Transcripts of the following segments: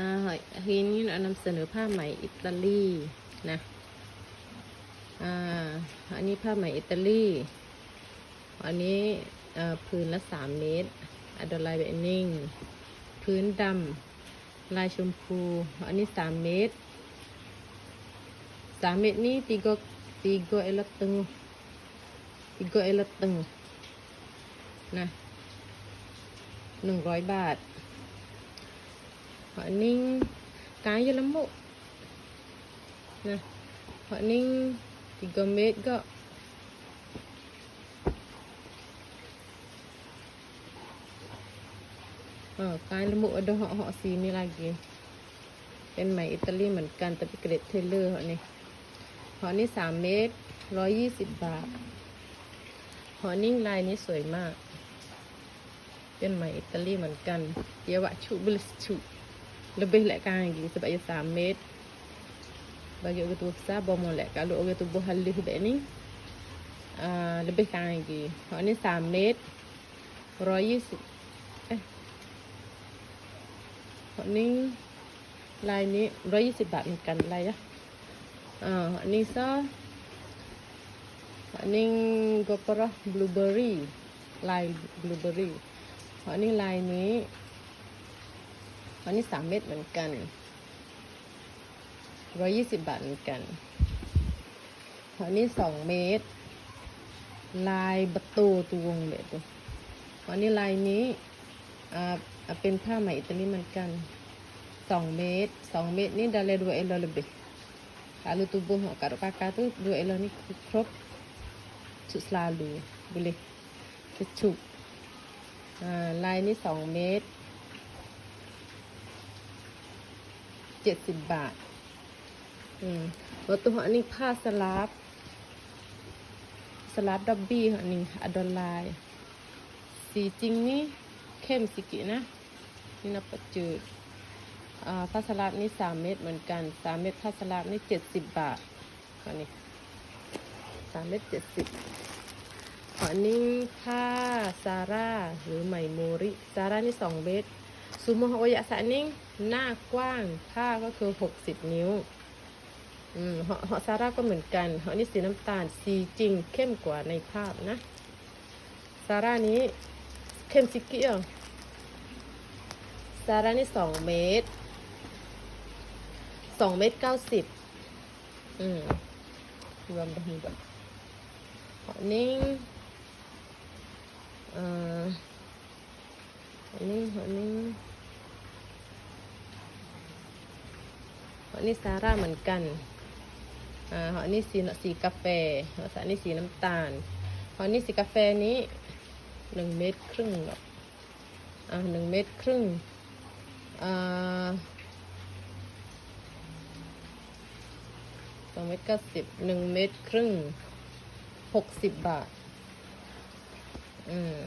อ่าทีนี้เรานำเสนอผ้าไหมอิตาลีนะอ่าอันนี้ผ้าไหมอิตาลีอันนี้พื้นละสามเมตรอะดอลายแบบนิ่งพื้นดำลายชมพูอันนี้สามเมตรสามเมตรนี้ติโกติโกเอลตึงติโกเอลตึงนะหนึ่งร้อยบาท họ ninh cái cho lắm bộ nè họ ninh thì có mết gọ ờ cái lắm bộ ở đâu họ họ xì như là gì เป็นไหมอิตาลีเหมือนกันแต่เป็นเกรดเทเลอร์เขานี่หอนี่สามเมตรร้อยยี่สิบบาทหอนิ่งลายนี้สวยมาก เป็นไหมอิตาลีเหมือนกัน เยาวะชุบลิสชุ lebih lek kan lagi sebab ia samit bagi orang tua besar bawa molek kalau orang tubuh halus sebab ni uh, lebih kan lagi hak ni samit roy eh hak ni ลายนี้ร้อยยี่สิบบาทเหมือนกันลาย อันนี้สามเม็ดเหมือนกันร้อยยี่สิบบาทเหมือนกันอันนี้สองเมตร ลายประตูตัววงแบบตัวอันนี้ลายนี้อ่าเป็นผ้าไหมอิตาลีเหมือนกันสองเมตรสองเมตรนี่ดาเลด elo lebih kalau tubuh kalau kakak tuh dua elo ni crop cukup selalu boleh kecup ah, ลายนี้สอง เจ็ดสิบบาท อืมแล้วตัวอันนี้ผ้าสลับสลับดับบี้อันนี้อดอลไลสีจริงนี่เข้มสิกินะ นี่นับประจืดอ่าผ้าสลับนี่สามเม็ดเหมือนกันสามเม็ดผ้าสลับนี่เจ็ดสิบบาทอันนี้สามเม็ดเจ็ดสิบอันนี้ผ้าซาร่าหรือไหมโมริซาร่านี่สองเม็ด ซูโมโฮโอยะสะนิ่งหน้ากว้างผ้าก็คือหกสิบนิ้วอืมเหาะเหาะซาร่าก็เหมือนกันเหาะนี่สีน้ำตาลสีจริงเข้มกว่าในภาพนะซาร่านี้เข้มสิกิอะซาร่านี่สองเมตรสองเมตรเก้าสิบอืมรวมไปหีแบบเหาะนิ่งเอ่อ อันนี้อันนี้อันนี้ซาร่าเหมือนกันอ่าอันนี้สีสีกาแฟอันนี้สีน้ำตาลอันนี้สีกาแฟนี้หนึ่งเมตรครึ่งหรอกอ่าหนึ่งเมตรครึ่งอ่าสองเมตรเก้าสิบหนึ่งเมตรครึ่งหกสิบบาท อืม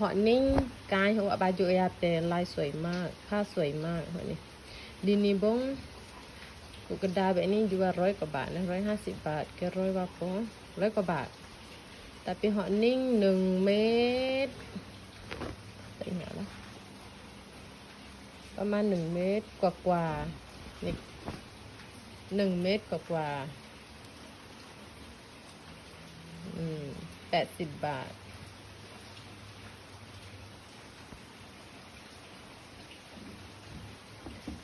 họ ninh cái họ bà chủ ya tè lai สวยมากผ้าสวยมากเขานี่ดีนี่บงกุกระดาแบบนี้อยู่ว่าร้อยกว่าบาทนะร้อยห้าสิบบาทแกร้อยว่าปอร้อยกว่าบาท แต่เป็น họ ninh หนึ่งเมตรไปหนละประมาณหนึ่งเมตรกว่ากว่านี่หนึ่งเมตรกว่ากว่าอืมแปดสิบบาท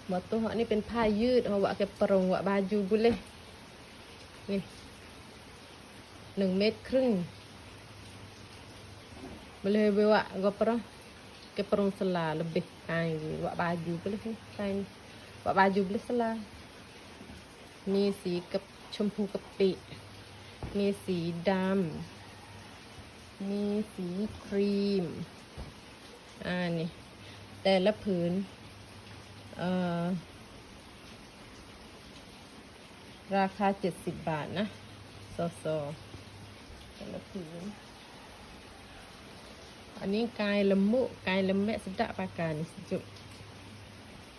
หมดตัวนี่เป็นผ้ายืดเอาวะแกปรงวะบาจูบุเลยนี่หนึ่งเมตรครึ่งมาเลยเบวะก็ปรงแกปรงสลา lebih kain wak baju boleh ni kain wak baju boleh sela มีสีกับชมพูกะปิ มีสีดำ มีสีครีม อ่านี่ แต่ละผืน ราคาเจ็ดสิบบาทนะโซโซแต่ละผืนอันนี้กายลมุกายลมแม่สดะปากานี่ sejuk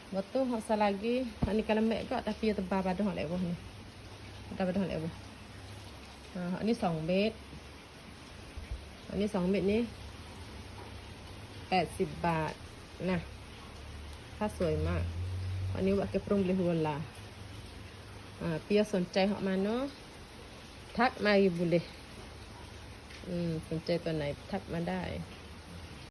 Waktu hok lagi, hok ni kalau mek kok tapi tebal pada hok lewah ni. Pada pada hok lewah. Ha, hok ni 2เมตรอันนี้2เมตรนี้80บาทนะ ผ้าสวยมากอันนี้ว่าเก็บปรุงเลยหัวลาอ่าเปียสนใจเหาะมาเนาะทักมาอยู่บุเลยอืมสนใจตัวไหนทักมาได้